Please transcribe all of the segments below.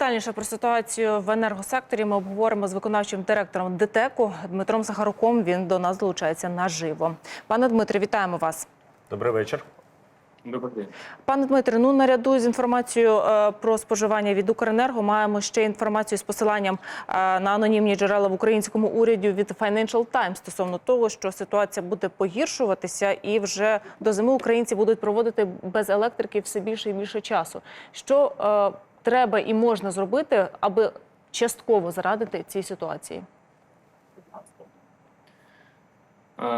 Детальніше про ситуацію в енергосекторі ми обговоримо з виконавчим директором ДТЕКу Дмитром Захаруком. Він до нас долучається наживо. Пане Дмитре, вітаємо вас. Добрий вечір. Добрий день. Пане Дмитре, ну наряду з інформацією е, про споживання від Укренерго маємо ще інформацію з посиланням е, на анонімні джерела в українському уряді від Financial Times стосовно того, що ситуація буде погіршуватися, і вже до зими українці будуть проводити без електрики все більше і більше часу. Що е, треба і можна зробити, аби частково зарадити цій ситуації?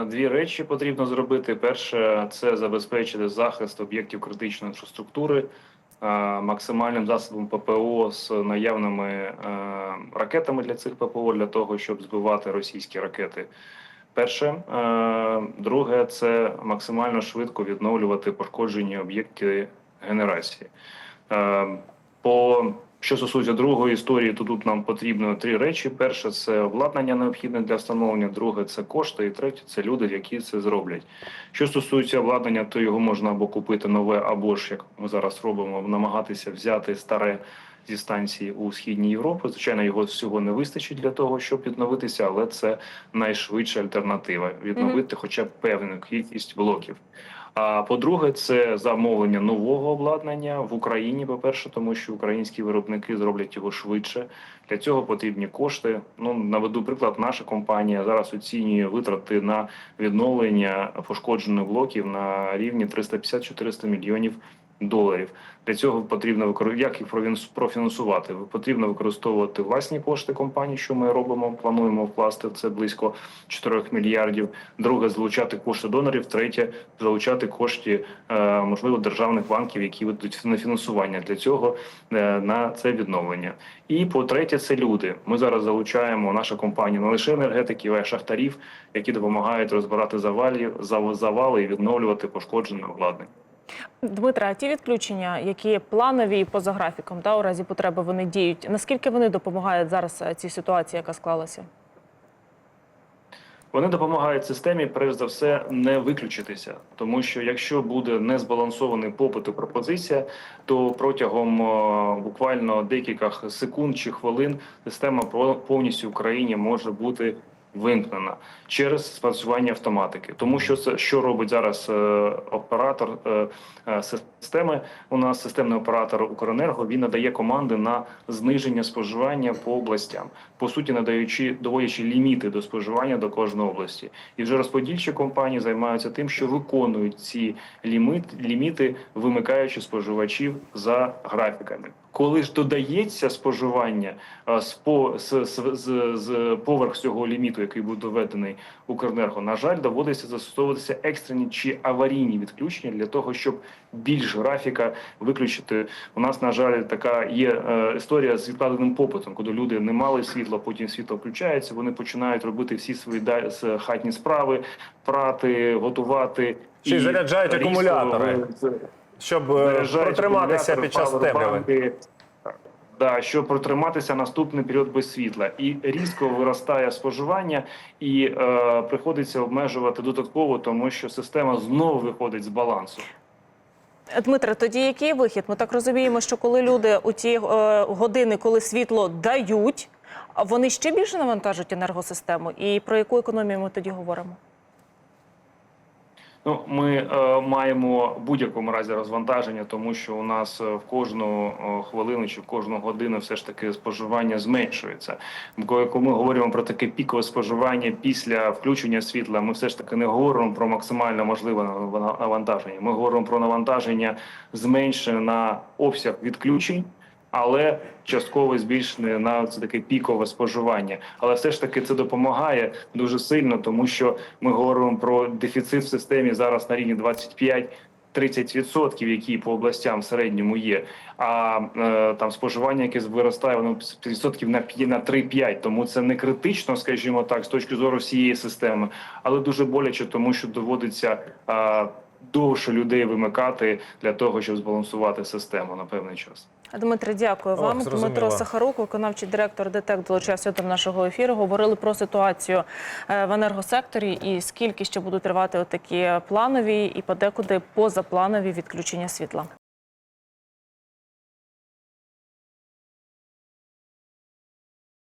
Дві речі потрібно зробити. Перше це забезпечити захист об'єктів критичної інфраструктури максимальним засобом ППО з наявними ракетами для цих ППО для того, щоб збивати російські ракети. Перше, друге це максимально швидко відновлювати пошкоджені об'єкти генерації. По що стосується другої історії, то тут нам потрібно три речі: перше це обладнання необхідне для встановлення, друге це кошти, і третє це люди, які це зроблять. Що стосується обладнання, то його можна або купити нове, або ж як ми зараз робимо, намагатися взяти старе зі станції у східній Європі. Звичайно, його всього не вистачить для того, щоб відновитися, але це найшвидша альтернатива відновити хоча б певну кількість блоків. А по-друге, це замовлення нового обладнання в Україні. По перше, тому що українські виробники зроблять його швидше. Для цього потрібні кошти. Ну наведу приклад. Наша компанія зараз оцінює витрати на відновлення пошкоджених блоків на рівні 350-400 мільйонів доларів. Для цього потрібно викор... як їх профінансувати. Потрібно використовувати власні кошти компанії, що ми робимо. Плануємо вкласти це близько 4 мільярдів. Друге, залучати кошти донорів. Третє залучати кошти, е, можливо, державних банків, які ведуть на фінансування для цього е, на це відновлення. І по третє, це люди. Ми зараз залучаємо наша компанія не лише енергетиків, а й шахтарів, які допомагають розбирати завалі, зав- завали і відновлювати пошкоджене обладнання. Дмитре, а ті відключення, які планові і поза графіком, да, у разі потреби вони діють. Наскільки вони допомагають зараз е, цій ситуації, яка склалася? Вони допомагають системі, перш за все, не виключитися, тому що якщо буде незбалансований попит і пропозиція, то протягом е, буквально декількох секунд чи хвилин система повністю в країні може бути вимкнена через спрацювання автоматики. Тому що це що робить зараз е, оператор е, е, системи. У нас системний оператор Укренерго він надає команди на зниження споживання по областям, по суті, надаючи доводячи ліміти до споживання до кожної області. І вже розподільчі компанії займаються тим, що виконують ці ліміт, ліміти, вимикаючи споживачів за графіками. Коли ж додається споживання з, по, з, з, з, з поверх цього ліміту, який був доведений Укренерго, на жаль, доводиться застосовуватися екстрені чи аварійні відключення для того, щоб більш графіка виключити. У нас, на жаль, така є е, історія з відкладеним попитом, коли люди не мали світла, потім світло включається. Вони починають робити всі свої да- с- хатні справи, прати, готувати Ще й заряджають акумулятори. Е, Щоб е, протриматися під час темряви. Да, щоб протриматися наступний період без світла, і різко виростає споживання, і е, приходиться обмежувати додатково, тому що система знову виходить з балансу. Дмитре, тоді який вихід? Ми так розуміємо, що коли люди у ті е, години, коли світло дають, а вони ще більше навантажують енергосистему. І про яку економію ми тоді говоримо? Ну, ми е, маємо в будь-якому разі розвантаження, тому що у нас е, в кожну е, хвилину чи в кожну годину все ж таки споживання зменшується. Коли ми говоримо про таке пікове споживання після включення світла, ми все ж таки не говоримо про максимально можливе нав- навантаження. Ми говоримо про навантаження зменшене на обсяг відключень. Але частково збільшене на це таке пікове споживання. Але все ж таки це допомагає дуже сильно, тому що ми говоримо про дефіцит в системі зараз на рівні 25-30%, які по областям в середньому є. А е, там споживання, яке виростає, воно відсотків на п'є- на 3-5, тому це не критично, скажімо так, з точки зору всієї системи, але дуже боляче, тому що доводиться. Е, Довше людей вимикати для того, щоб збалансувати систему на певний час. Дмитре, дякую вам. О, Дмитро Сахарук, виконавчий директор ДТЕК, долучався до нашого ефіру. Говорили про ситуацію е, в енергосекторі і скільки ще будуть тривати отакі планові і подекуди позапланові відключення світла.